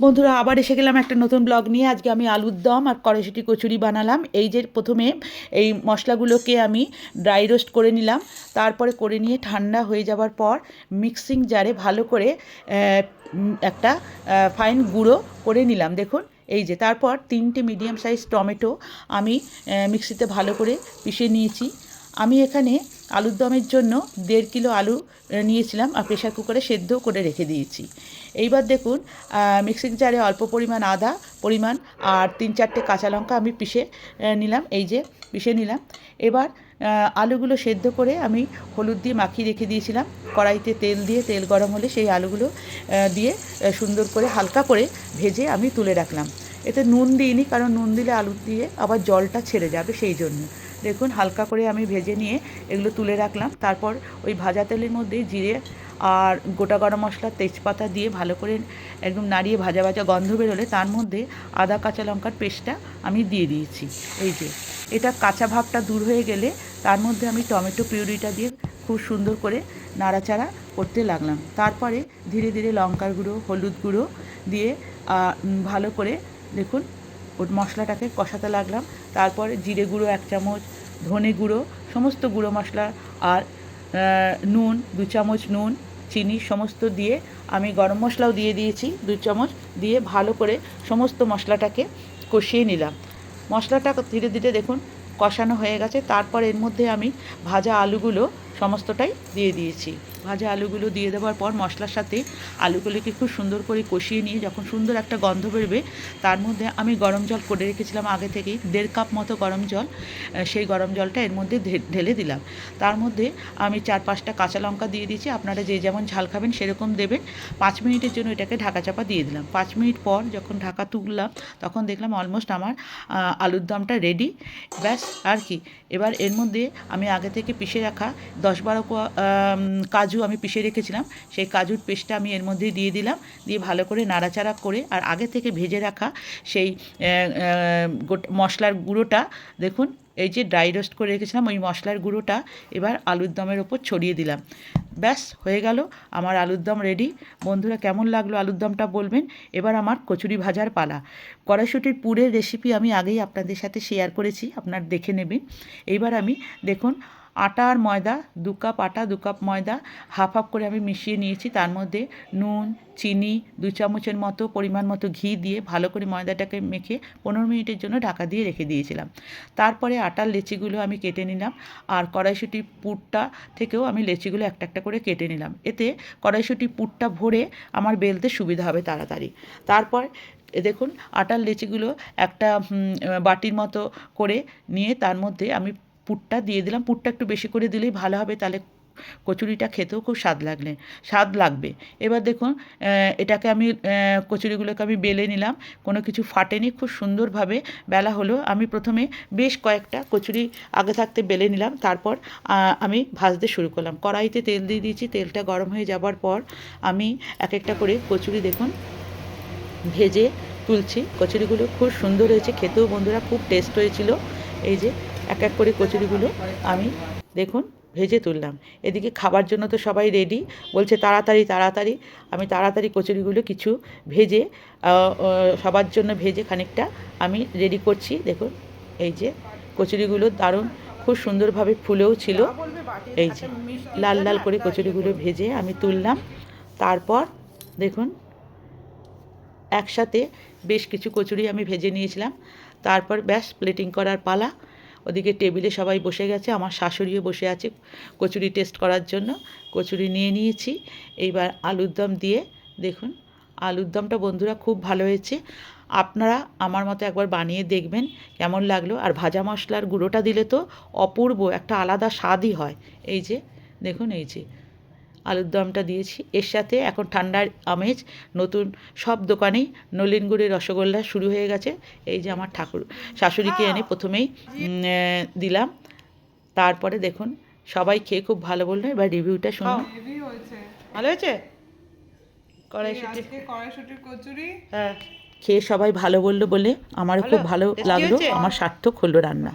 বন্ধুরা, আবার এসে গেলাম একটা নতুন ব্লগ নিয়ে। আজকে আমি আলুর দম আর কড়াইশুটি কচুরি বানালাম। এই যে প্রথমে এই মশলাগুলোকে আমি ড্রাই রোস্ট করে নিলাম। তারপরে করে নিয়ে ঠান্ডা হয়ে যাওয়ার পর মিক্সিং জারে ভালো করে একটা ফাইন গুঁড়ো করে নিলাম। দেখুন, এই যে, তারপর তিনটে মিডিয়াম সাইজ টমেটো আমি মিক্সিতে ভালো করে পিষে নিয়েছি। আমি এখানে আলুর দমের জন্য দেড় কিলো আলু নিয়েছিলাম আর প্রেশার কুকারে সেদ্ধ করে রেখে দিয়েছি। এইবার দেখুন মিক্সিং জারে অল্প পরিমাণ আদা পরিমাণ আর তিন চারটে কাঁচা লঙ্কা আমি পিষে নিলাম, এই যে পিষে নিলাম। এবার আলুগুলো সেদ্ধ করে আমি হলুদ দিয়ে মাখিয়ে রেখে দিয়েছিলাম। কড়াইতে তেল দিয়ে, তেল গরম হলে সেই আলুগুলো দিয়ে সুন্দর করে হালকা করে ভেজে আমি তুলে রাখলাম। এতে নুন দিইনি, কারণ নুন দিলে আলু দিয়ে আবার জলটা ছেড়ে যাবে সেই জন্য। দেখুন, হালকা করে আমি ভেজে নিয়ে এগুলো তুলে রাখলাম। তারপর ওই ভাজা তেলের মধ্যে জিরে আর গোটা গরম মশলা তেজপাতা দিয়ে ভালো করে একদম নাড়িয়ে ভাজা ভাজা গন্ধ বেরোলে তার মধ্যে আদা, কাঁচা লঙ্কার পেস্টটা আমি দিয়ে দিয়েছি। এই যে, এটা কাঁচা ভাবটা দূর হয়ে গেলে তার মধ্যে আমি টমেটো পিউরিটা দিয়ে খুব সুন্দর করে নাড়াচাড়া করতে লাগলাম। তারপরে ধীরে ধীরে লঙ্কার গুঁড়ো, হলুদ গুঁড়ো দিয়ে ভালো করে দেখুন ওর মশলাটাকে কষাতে লাগলাম। তারপরে জিরে গুঁড়ো এক চামচ, ধনে গুঁড়ো, সমস্ত গুঁড়ো মশলা আর নুন, দু চামচ নুন, চিনি সমস্ত দিয়ে আমি গরম মশলাও দিয়ে দিয়েছি, দু চামচ দিয়ে ভালো করে সমস্ত মশলাটাকে কষিয়ে নিলাম। মশলাটা ধীরে ধীরে দেখুন কষানো হয়ে গেছে। তারপর এর মধ্যে আমি ভাজা আলুগুলো সমস্তটাই দিয়ে দিয়েছি। ভাজা আলুগুলো দিয়ে দেওয়ার পর মশলার সাথে আলুগুলোকে খুব সুন্দর করে কষিয়ে নিয়ে যখন সুন্দর একটা গন্ধ বেরবে, তার মধ্যে আমি গরম জল করে রেখেছিলাম আগে থেকেই, দেড় কাপ মতো গরম জল সেই গরম জলটা এর মধ্যে ঢেলে দিলাম। তার মধ্যে আমি চার পাঁচটা কাঁচা লঙ্কা দিয়ে দিয়েছি, আপনারা যে যেমন ঝাল খাবেন সেরকম দেবেন। পাঁচ মিনিটের জন্য এটাকে ঢাকা চাপা দিয়ে দিলাম। পাঁচ মিনিট পর যখন ঢাকা তুললাম, তখন দেখলাম অলমোস্ট আমার আলুর দমটা রেডি ব্যাস, আর কি। এবার এর মধ্যে আমি আগে থেকে পিষে রাখা দশ বারো কাজু আমি পিষে রেখেছিলাম। সেই কাজুর পেস্টটা আমি এর মধ্যে দিয়ে দিলাম। দিয়ে ভালো করে নাড়াচাড়া করে আর আগে থেকে ভেজে রাখা সেই মশলার গুঁড়োটা, দেখুন, এই যে ড্রাই রোস্ট করে রেখেছিলাম, ওই মশলার গুঁড়োটা এবার আলুর দমের ওপর ছড়িয়ে দিলাম। ব্যাস, হয়ে গেল, আমার আলুর দম রেডি বন্ধুরা, কেমন লাগল আলুর দমটা বলবেন? এবার আমার কচুরি ভাজার পালা। কড়াইশুটির পুরের রেসিপি আমি আগেই আপনাদের সাথে শেয়ার করেছি, আপনার দেখে নেবেন। এইবার আমি, দেখুন আটা আর ময়দা, দু কাপ আটা, দু কাপ ময়দা হাফ হাফ করে আমি মিশিয়ে নিয়েছি। তার মধ্যে নুন, চিনি, দু চামচের মতো পরিমাণ মতো ঘি দিয়ে ভালো করে ময়দাটাকে মেখে পনেরো মিনিটের জন্য ঢাকা দিয়ে রেখে দিয়েছিলাম। তারপরে আটার লেচিগুলো আমি কেটে নিলাম আর কড়াইশুঁটি পুরটা থেকেও আমি লেচিগুলো একটা একটা করে কেটে নিলাম। এতে কড়াইশুঁটি পুরটা ভরে আমার বেলতে সুবিধা হবে তাড়াতাড়ি। তারপর দেখুন, আটার লেচিগুলো একটা বাটির মতো করে নিয়ে তার মধ্যে আমি পুরটা দিয়ে দিলাম। পুরটা একটু বেশি করে দিলেই ভালো হবে, তাহলে কচুরিটা খেতেও খুব স্বাদ লাগলে, স্বাদ লাগবে। এবার দেখুন এটাকে আমি কচুরিগুলোকে আমি বেলে নিলাম। কোনো কিছু ফাটেনি, খুব সুন্দরভাবে বেলা হলো। আমি প্রথমে বেশ কয়েকটা কচুরি আগে থাকতে বেলে নিলাম। তারপর আমি ভাজতে শুরু করলাম। কড়াইতে তেল দিয়ে দিয়েছি। তেলটা গরম হয়ে যাবার পর আমি এক একটা করে কচুরি দেখুন, ভেজে তুলছি। কচুরিগুলো খুব সুন্দর হয়েছে। খেতেও বন্ধুরা খুব টেস্ট হয়েছিল। এই যে এক এক করে কচুরিগুলো আমি, দেখুন, ভেজে তুললাম। এদিকে খাবার জন্য তো সবাই রেডি বলছে, তাড়াতাড়ি তাড়াতাড়ি। আমি তাড়াতাড়ি কচুরিগুলো কিছু ভেজে সবার জন্য ভেজে খানিকটা আমি রেডি করছি। দেখুন, এই যে কচুরিগুলো দারুণ, খুব সুন্দরভাবে ফুলেও ছিল। এই যে লাল লাল করে কচুরিগুলো ভেজে আমি তুললাম। তারপর, দেখুন, একসাথে বেশ কিছু কচুরি আমি ভেজে নিয়েছিলাম। তারপর ব্যাস প্লেটিং করার পালা। ওদিকে টেবিলে সবাই বসে গেছে, আমার শাশুড়িও বসে আছে কচুরি টেস্ট করার জন্য। কচুরি নিয়ে নিয়েছি। এইবার আলুর দম দিয়ে দেখুন, আলুর দমটা বন্ধুরা খুব ভালো হয়েছে। আপনারা আমার মতো একবার বানিয়ে দেখবেন কেমন লাগল। আর ভাজা মশলার গুঁড়োটা দিলে তো অপূর্ব একটা আলাদা স্বাদই হয়। এই যে, দেখুন এই যে আলুর দমটা দিয়েছি। এর সাথে এখন ঠান্ডার আমেজ নতুন সব দোকানেই নলিন গুড়ের রসগোল্লা শুরু হয়ে গেছে। এই যে আমার ঠাকুর শাশুড়িকে এনে প্রথমেই দিলাম। তারপরে দেখুন সবাই খেয়ে খুব ভালো বলল। এবার রিভিউটা শুনুন। ভালো হয়েছে? কড়াইশুটি। কড়াইশুটির কচুরি। হ্যাঁ খেয়ে সবাই ভালো বলল বলে আমারও খুব ভালো লাগল। আমার সার্থক হলো রান্না।